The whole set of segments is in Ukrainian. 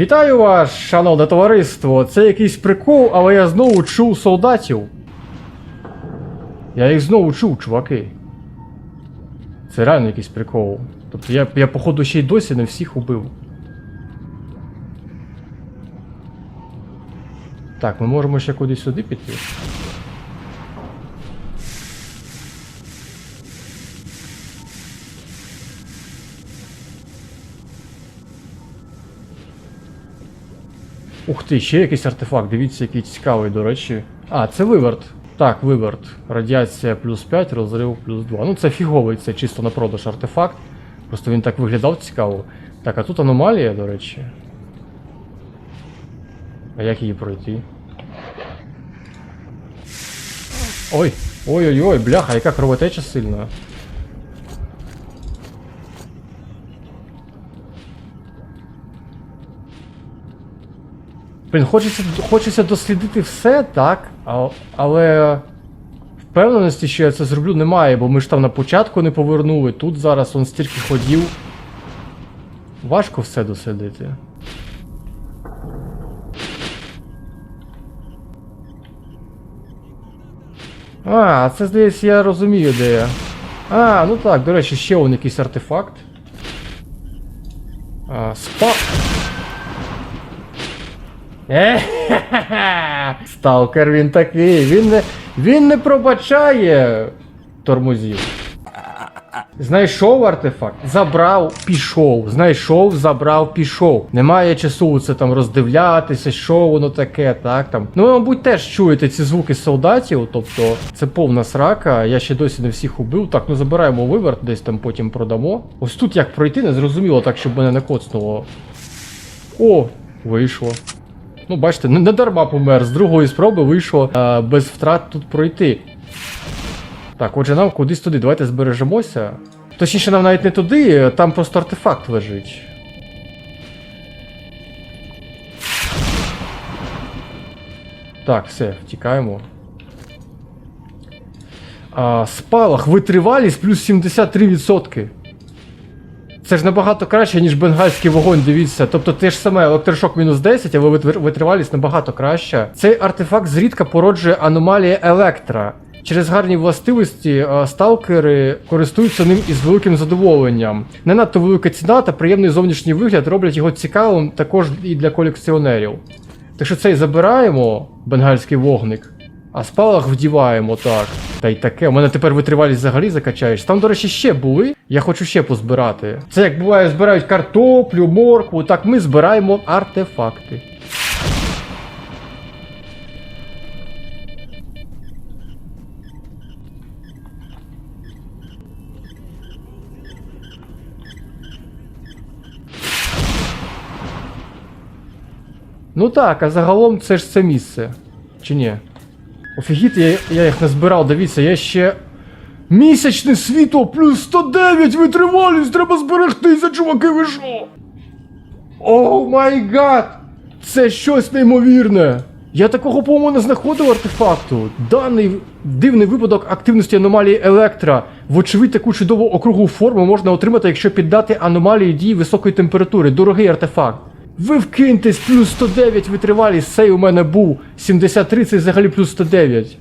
Вітаю вас, шановне товариство. Це якийсь прикол, але я знову чув солдатів. Я їх знову чув, чуваки. Це реально якийсь прикол. Тобто я, я походу, ще й досі не всіх убив. Так, ми можемо ще кудись сюди піти. Ух ти, ще якийсь артефакт. Дивіться, який цікавий, до речі. А, це виверт. Так, виверт. Радіація плюс 5, розрив плюс 2. Ну це фіговий, це чисто на продаж артефакт. Просто він так виглядав цікаво. Так, а тут аномалія, до речі. А як її пройти? Ой! Ой-ой-ой, бляха, яка кровотеча сильна. Блін, хочеться, хочеться дослідити все, так, але впевненості, що я це зроблю, немає, бо ми ж там на початку не повернули. Тут зараз он стільки ходів. Важко все дослідити. А, це здається, я розумію, де я. А, ну так, до речі, ще он якийсь артефакт. А, спа. Е-хе-хе-хе. Сталкер він такий, він не, він не пробачає тормозів. Знайшов артефакт, забрав, пішов. Знайшов, забрав, пішов. Немає часу це там роздивлятися, що воно таке, так там. Ну, ви, мабуть, теж чуєте ці звуки солдатів, тобто це повна срака. Я ще досі не всіх убив. Так, ну забираємо виверт, десь там потім продамо. Ось тут як пройти, не зрозуміло так, щоб мене не коцнуло. О, вийшло. Ну, бачите, не, дарма помер. З другої спроби вийшло е, без втрат тут пройти. Так, отже, нам кудись туди. Давайте збережемося. Точніше, нам навіть не туди, там просто артефакт лежить. Так, все, втікаємо. А, спалах, витривалість плюс 73%. Це ж набагато краще, ніж бенгальський вогонь, дивіться. Тобто те ж саме електрошок мінус 10, але витривалість набагато краща. Цей артефакт зрідка породжує аномалії електра. Через гарні властивості е, сталкери користуються ним із великим задоволенням. Не надто велика ціна та приємний зовнішній вигляд роблять його цікавим також і для колекціонерів. Так що цей забираємо, бенгальський вогник, а спалах вдіваємо так. Та й таке. У мене тепер витривалість взагалі закачаєш. Там, до речі, ще були. Я хочу ще позбирати. Це як буває, збирають картоплю, моркву. Так ми збираємо артефакти. Ну так, а загалом це ж це місце. Чи ні? Офігіт, я, я їх не збирав, дивіться, я ще. Місячне світло плюс 109 витривалість, треба зберегтися, чуваки, ви що? Оу май гад! Це щось неймовірне! Я такого, по-моєму, не знаходив артефакту. Даний дивний випадок активності аномалії електра. Вочевидь, таку чудову округлу форму можна отримати, якщо піддати аномалії дії високої температури. Дорогий артефакт. Ви вкиньтесь плюс 109 витривалість, цей у мене був 73, це взагалі плюс 109.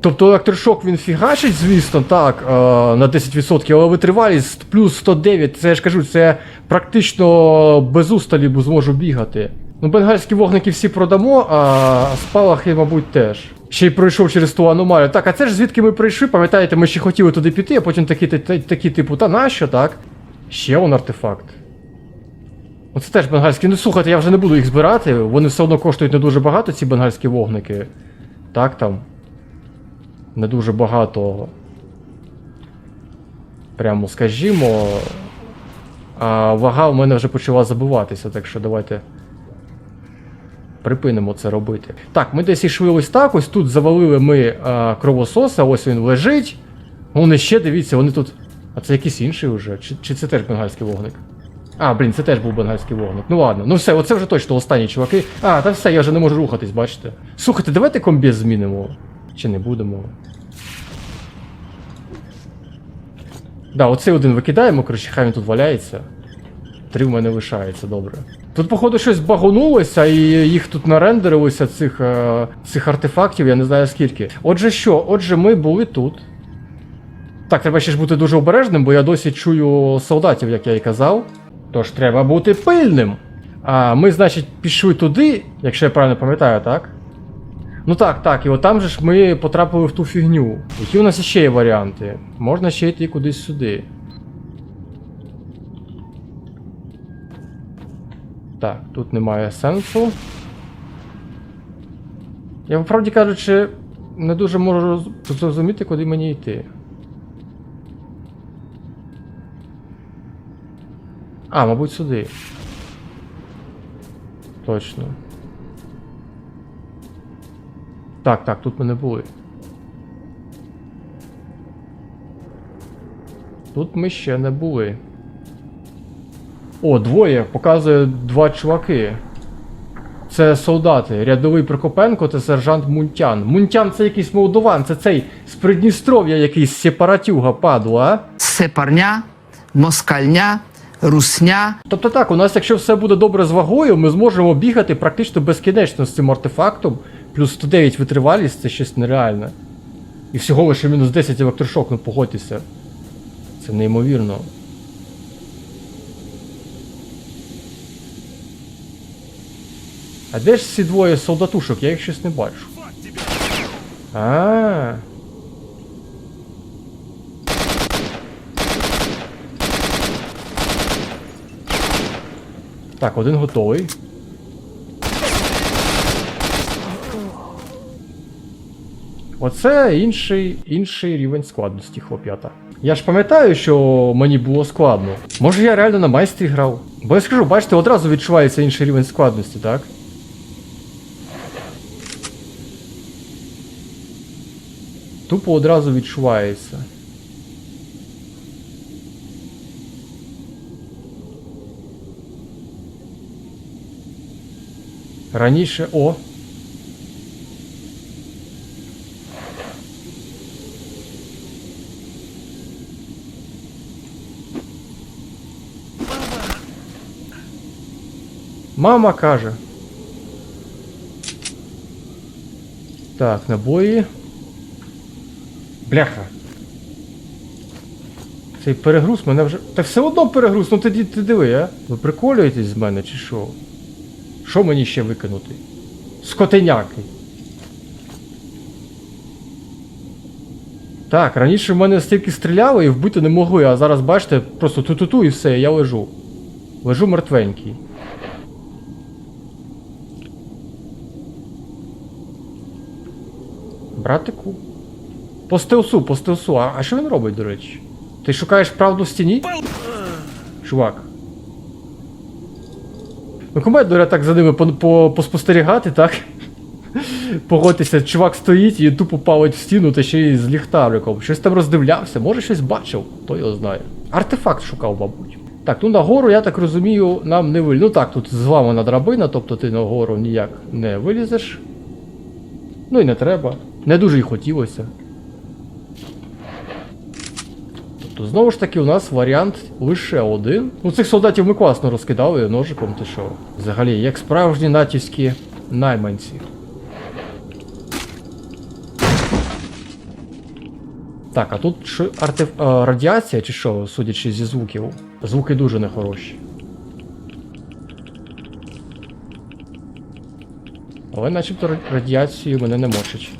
Тобто електрошок він фігачить, звісно, так, е, на 10%, але витривалість плюс 109, це я ж кажу, це практично без усталі зможу бігати. Ну, бенгальські вогники всі продамо, а спалахи, мабуть, теж. Ще й пройшов через ту аномалію. Так, а це ж звідки ми прийшли, пам'ятаєте, ми ще хотіли туди піти, а потім такі, такі, такі типу, та нащо, так? Ще он артефакт. Оце теж бенгальські. Ну слухайте, я вже не буду їх збирати, вони все одно коштують не дуже багато, ці бенгальські вогники. Так там. Не дуже багато. Прямо скажімо. А вага в мене вже почала забиватися, так що давайте. Припинимо це робити. Так, ми десь йшли ось так, ось тут завалили ми а, кровососа, ось він лежить. Вони ще, дивіться, вони тут. А це якийсь інший вже? Чи, чи це теж бенгальський вогник? А, блін, це теж був бенгальський вогник. Ну ладно, ну все, оце вже точно останні чуваки. А, та все, я вже не можу рухатись, бачите. Слухайте, давайте комбіз змінимо. Чи не будемо? Да, оцей один викидаємо, коротше, хай він тут валяється. Три в мене лишається, добре. Тут, походу, щось багонулося, і їх тут нарендерилося, цих, е, цих артефактів, я не знаю скільки. Отже, що? Отже, ми були тут. Так, треба ще ж бути дуже обережним, бо я досі чую солдатів, як я і казав. Тож треба бути пильним. А ми, значить, пішли туди, якщо я правильно пам'ятаю, так? Ну так, так, і от там же ж ми потрапили в ту фігню. Які у нас ще є варіанти? Можна ще йти кудись сюди. Так, тут немає сенсу. Я, правді кажучи, не дуже можу зрозуміти, куди мені йти. А, мабуть, сюди. Точно. Так, так, тут ми не були. Тут ми ще не були. О, двоє. Показує два чуваки. Це солдати. Рядовий Прокопенко та сержант Мунтян. Мунтян це якийсь молдован, це цей з Придністров'я якийсь сепаратюга падла, а? сепарня, москальня, русня, Тобто так, у нас, якщо все буде добре з вагою, ми зможемо бігати практично безкінечно з цим артефактом. Плюс 109 витривалість це щось нереальне. І всього лише мінус 10 електрошок, ну погодьтеся. Це неймовірно. А де ж ці двоє солдатушок? Я їх щось не бачу. А. Так, один готовий. Оце інший, інший рівень складності, хлоп'ята. Я ж пам'ятаю, що мені було складно. Може я реально на майстрі грав? Бо я скажу, бачите, одразу відчувається інший рівень складності, так? Тупо одразу відчувається. Раніше. О! Мама каже. Так, набої. Бляха. Цей перегруз мене вже. Та все одно перегруз, ну тоді ти диви, а? Ви приколюєтесь з мене чи що? Що мені ще викинути? Скотеняки. Так, раніше в мене стільки стріляли і вбити не могли, а зараз бачите, просто ту-ту-ту і все, я лежу. Лежу мертвенький. Братику. По стелсу, по стелсу. А, а що він робить, до речі? Ти шукаєш правду в стіні? Чувак. Ну кумедно так за ними по, по, поспостерігати, так? Погодьтеся, чувак стоїть і тупо палить в стіну, та ще й з ліхтариком. Щось там роздивлявся, може щось бачив, хто його знає. Артефакт шукав, мабуть. Так, ну нагору, я так розумію, нам не виліз. Ну так, тут зламана драбина, тобто ти нагору ніяк не вилізеш. Ну і не треба. Не дуже й хотілося. Тобто, знову ж таки, у нас варіант лише один. Ну, цих солдатів ми класно розкидали ножиком, ти що. Взагалі, як справжні натівські найманці. Так, а тут що, артеф... а, радіація чи що, судячи зі звуків? Звуки дуже нехороші. Але начебто ра- радіацією мене не мочить.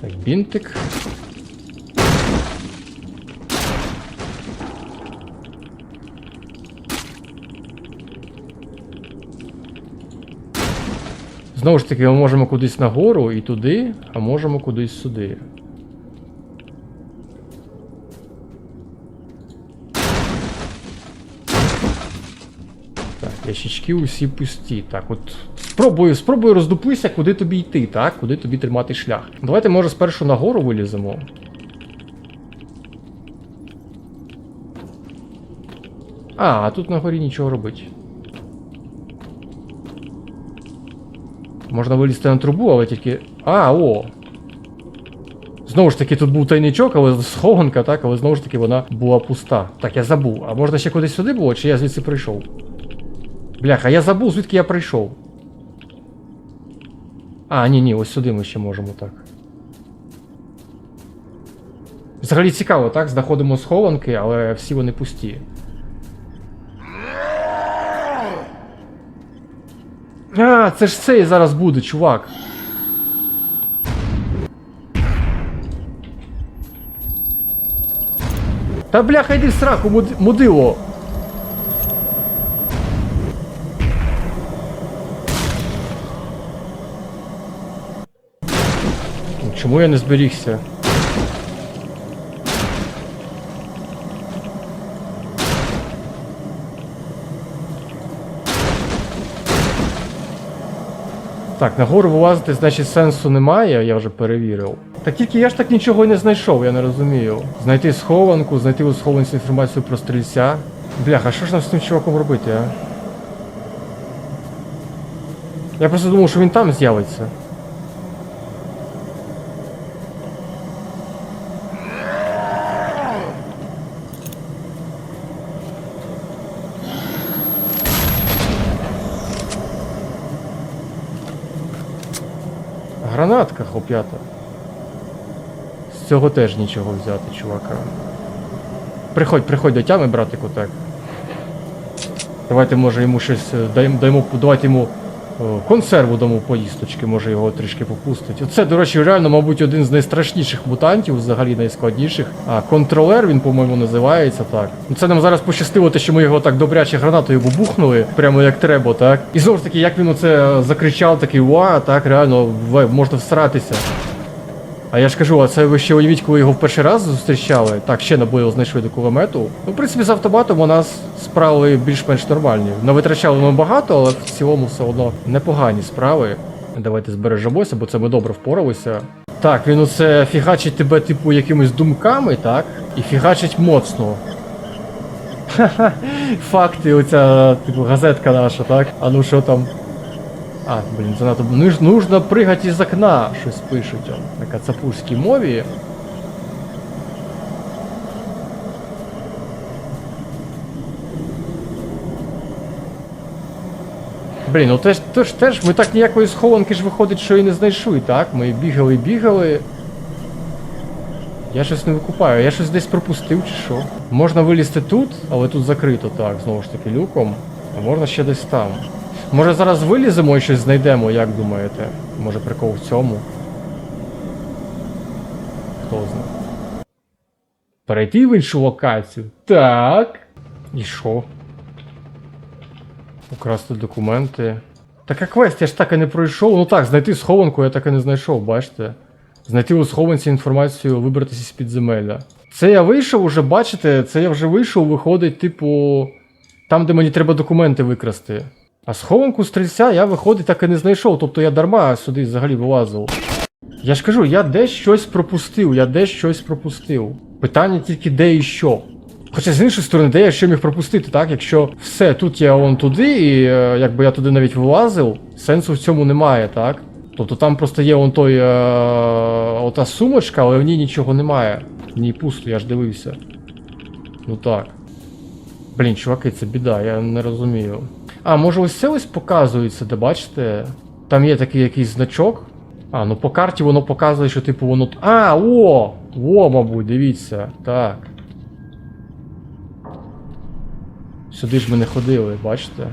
Так, бінтик. Знову ж таки, ми можемо кудись нагору і туди, а можемо кудись сюди. Так, ящички усі пусті. Так, от спробую, спробую роздуплися, куди тобі йти, так? Куди тобі тримати шлях. Давайте, може, спершу нагору виліземо. А, а тут на горі нічого робити. Можна вилізти на трубу, але тільки. А, о! Знову ж таки, тут був тайничок, але схованка, так, але знову ж таки вона була пуста. Так, я забув. А можна ще кудись сюди було, чи я звідси прийшов? Бляха, я забув, звідки я прийшов. А, ні, ні, ось сюди ми ще можемо так. Взагалі цікаво, так? Знаходимо схованки, але всі вони пусті. А, це ж цей зараз буде, чувак. Та бляха, йди в сраку, муд- мудило. Чому я не зберігся? Так, нагору вилазити, значить, сенсу немає, я вже перевірив. Так тільки я ж так нічого і не знайшов, я не розумію. Знайти схованку, знайти у схованці інформацію про стрільця. Бляха, що ж нам з тим чуваком робити, а? Я просто думав, що він там з'явиться. Гранатка хлоп'ята. З цього теж нічого взяти, чувака. Приходь, приходь до тями, братику, так. Давайте, може, йому щось е, даємо, даємо давайте йому консерву дамо поїсточки, може його трішки попустить. Оце, до речі, реально, мабуть, один з найстрашніших мутантів, взагалі найскладніших. А, контролер він, по-моєму, називається так. Ну це нам зараз пощастило, те, що ми його так добряче гранатою бухнули, прямо як треба, так. І знову ж таки, як він оце е, закричав, такий уа, так, реально, можна всратися. А я ж кажу, а це ви ще уявіть, коли його в перший раз зустрічали. Так, ще набою знайшли до кулемету. Ну, в принципі, з автоматом у нас справи більш-менш нормальні. Не витрачали ми багато, але в цілому все одно непогані справи. Давайте збережемося, бо це ми добре впоралися. Так, він оце фігачить тебе, типу, якимись думками, так? І фігачить моцно. Ха-ха, факти, оця, типу, газетка наша, так? А ну що там? А, блін, занадто. Ну, ж нужно пригати із окна, щось пишуть он. На кацапурській мові. Блін, ну теж, теж, теж ми так ніякої схованки ж виходить, що і не знайшли, так? Ми бігали, бігали. Я щось не викупаю, я щось десь пропустив чи що. Можна вилізти тут, але тут закрито, так, знову ж таки, люком. А можна ще десь там. Може зараз виліземо і щось знайдемо, як думаєте? Може прикол в цьому? Хто знає. Перейти в іншу локацію. Так. І що? Украсти документи. Так а квест я ж так і не пройшов. Ну так, знайти схованку я так і не знайшов, бачите? Знайти у схованці інформацію, вибратися з підземелля. Це я вийшов уже, бачите, це я вже вийшов, виходить, типу, там, де мені треба документи викрасти. А схованку стрільця я, виходить, так і не знайшов. Тобто я дарма сюди взагалі вилазив. Я ж кажу, я десь щось пропустив, я десь щось пропустив. Питання тільки де і що. Хоча з іншої сторони, де я ще міг пропустити, так? Якщо все, тут я вон туди, і е, якби я туди навіть вилазив, сенсу в цьому немає, так? Тобто там просто є вон той е, ота сумочка, але в ній нічого немає. В ній пусто, я ж дивився. Ну так. Блін, чуваки, це біда, я не розумію. А, може ось це ось показується, де бачите? Там є такий якийсь значок. А, ну по карті воно показує, що типу воно. А, о! О, мабуть, дивіться. Так. Сюди ж ми не ходили, бачите?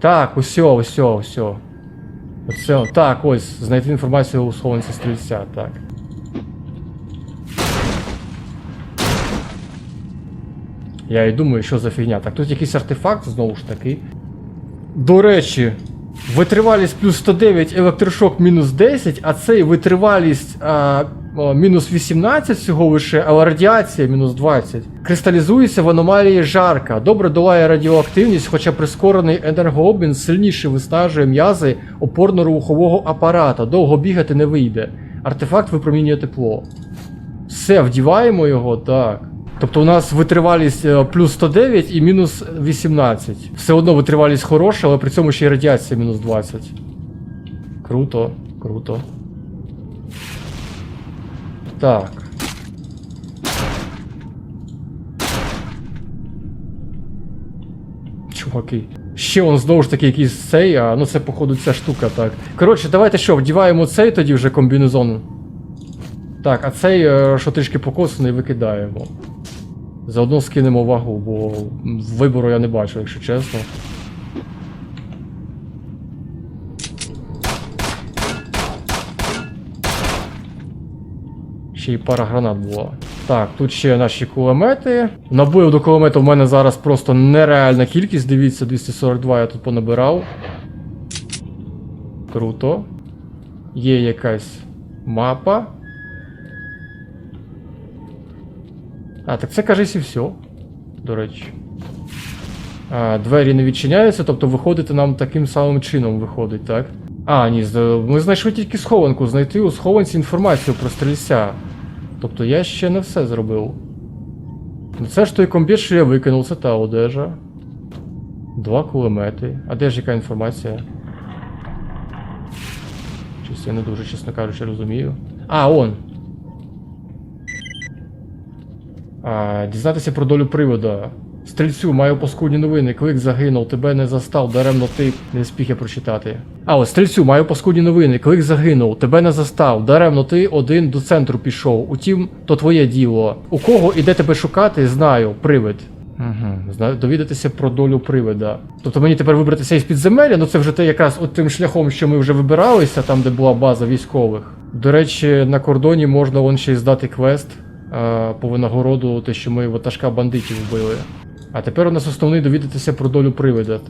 Так, усьо, усьо, усьо. Оце, так, ось, знайти інформацію у схованці стрільця, так. Я і думаю, що за фігня. Так, тут якийсь артефакт, знову ж таки. До речі, витривалість плюс 109, електрошок мінус 10, а цей витривалість а, а, мінус 18 всього лише, але радіація мінус 20. Кристалізується в аномалії жарка. Добре долає радіоактивність, хоча прискорений енергообмін сильніше виснажує м'язи опорно-рухового апарата. Довго бігати не вийде. Артефакт випромінює тепло. Все, вдіваємо його, так. Тобто у нас витривалість е, плюс 109 і мінус 18. Все одно витривалість хороша, але при цьому ще й радіація мінус 20. Круто, круто. Так. Чуваки. Ще он знову ж таки якийсь цей, а ну це походу ця штука, так. Коротше, давайте що, вдіваємо цей тоді вже комбінезон. Так, а цей, е, що трішки покосаний, викидаємо. Заодно скинемо вагу, бо вибору я не бачу, якщо чесно. Ще й пара гранат була. Так, тут ще наші кулемети. Набоїв до кулемету в мене зараз просто нереальна кількість. Дивіться, 242 я тут понабирав. Круто. Є якась мапа. А, так це кажись і все. До речі. А, двері не відчиняються, тобто виходити нам таким самим чином виходить, так? А, ні, ми знайшли тільки схованку. Знайти у схованці інформацію про стрільця. Тобто я ще не все зробив. Ну це ж той комбіт, що я викинув, це та одежа. Два кулемети. А де ж яка інформація? Щось я не дуже, чесно кажучи, розумію. А, он. А, дізнатися про долю привода. Стрільцю, маю паскудні новини. Клик загинув, тебе не застав, даремно ти не спіх я прочитати. А, ось стрільцю, маю паскудні новини. Клик загинув, тебе не застав, даремно ти один до центру пішов. Утім, то твоє діло. У кого і де тебе шукати, знаю, привид. Угу. Довідатися про долю привида. Тобто мені тепер вибратися із підземелля, ну це вже те якраз от тим шляхом, що ми вже вибиралися, там де була база військових. До речі, на кордоні можна вон ще й здати квест по винагороду, те, що ми ватажка бандитів вбили. А тепер у нас основний довідатися про долю привида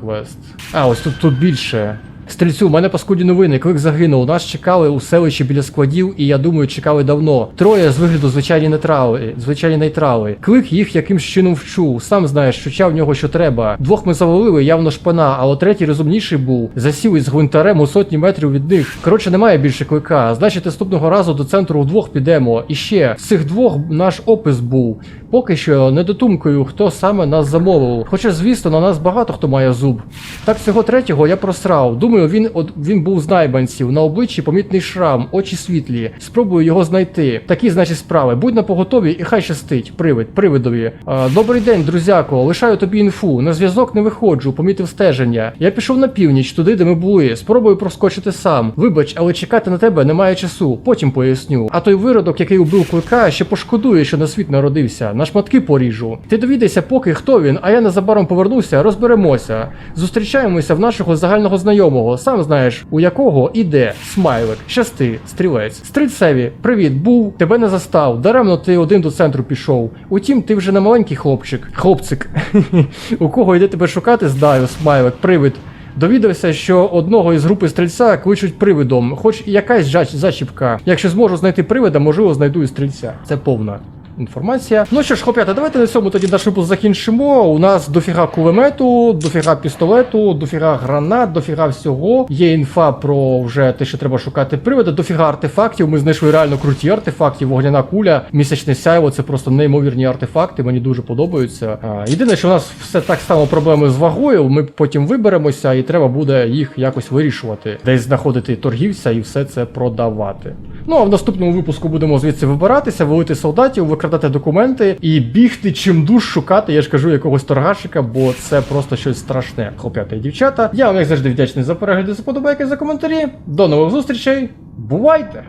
квест. А, ось тут, тут більше. Стрільцю, у мене паскудні новини, клик загинув. Нас чекали у селищі біля складів, і я думаю, чекали давно. Троє з вигляду звичайні нейтрали, звичайні нейтрали. Клик їх якимсь чином вчув. Сам знаєш, що в нього що треба. Двох ми завалили, явно шпана, а от третій розумніший був. Засів із гвинтарем у сотні метрів від них. Коротше, немає більше клика. Значить, наступного разу до центру вдвох підемо. І ще з цих двох наш опис був. Поки що не дотумкою, хто саме нас замовив. Хоча, звісно, на нас багато хто має зуб. Так цього третього я просрав. Думаю, він от він був з найбанців. На обличчі помітний шрам, очі світлі. Спробую його знайти. Такі, значить, справи. Будь на поготові і хай щастить. Привид, привидові. А, добрий день, друзяко. Лишаю тобі інфу. На зв'язок не виходжу, помітив стеження. Я пішов на північ, туди, де ми були. Спробую проскочити сам. Вибач, але чекати на тебе немає часу. Потім поясню. А той виродок, який убив клика, ще пошкодує, що на світ народився. На шматки поріжу. Ти довідайся, поки хто він, а я незабаром повернуся, розберемося. Зустрічаємося в нашого загального знайомого. Сам знаєш, у якого і де. Смайлик, щасти, стрілець. Стрільцеві, привіт, був, тебе не застав. Даремно ти один до центру пішов. Утім, ти вже не маленький хлопчик. Хлопцик. у кого йде тебе шукати, здаю, смайлик, привид. Довідався, що одного із групи стрільця кличуть привидом, хоч і якась зачіпка. Якщо зможу знайти привида, можливо, знайду і стрільця. Це повна інформація. Ну що ж, хлоп'ята, давайте на цьому тоді наш випуск закінчимо. У нас дофіга кулемету, дофіга пістолету, дофіга гранат, дофіга всього. Є інфа про вже те, що треба шукати привида, дофіга артефактів. Ми знайшли реально круті артефакти. Вогняна куля, місячне сяйво це просто неймовірні артефакти. Мені дуже подобаються. Єдине, що у нас все так само проблеми з вагою. Ми потім виберемося, і треба буде їх якось вирішувати, десь знаходити торгівця і все це продавати. Ну а в наступному випуску будемо звідси вибиратися, валити солдатів, викрадати документи і бігти чим душ шукати, я ж кажу, якогось торгашика, бо це просто щось страшне. Хлоп'ята і дівчата. Я вам як завжди вдячний за перегляди, за подобайки, за коментарі. До нових зустрічей. Бувайте!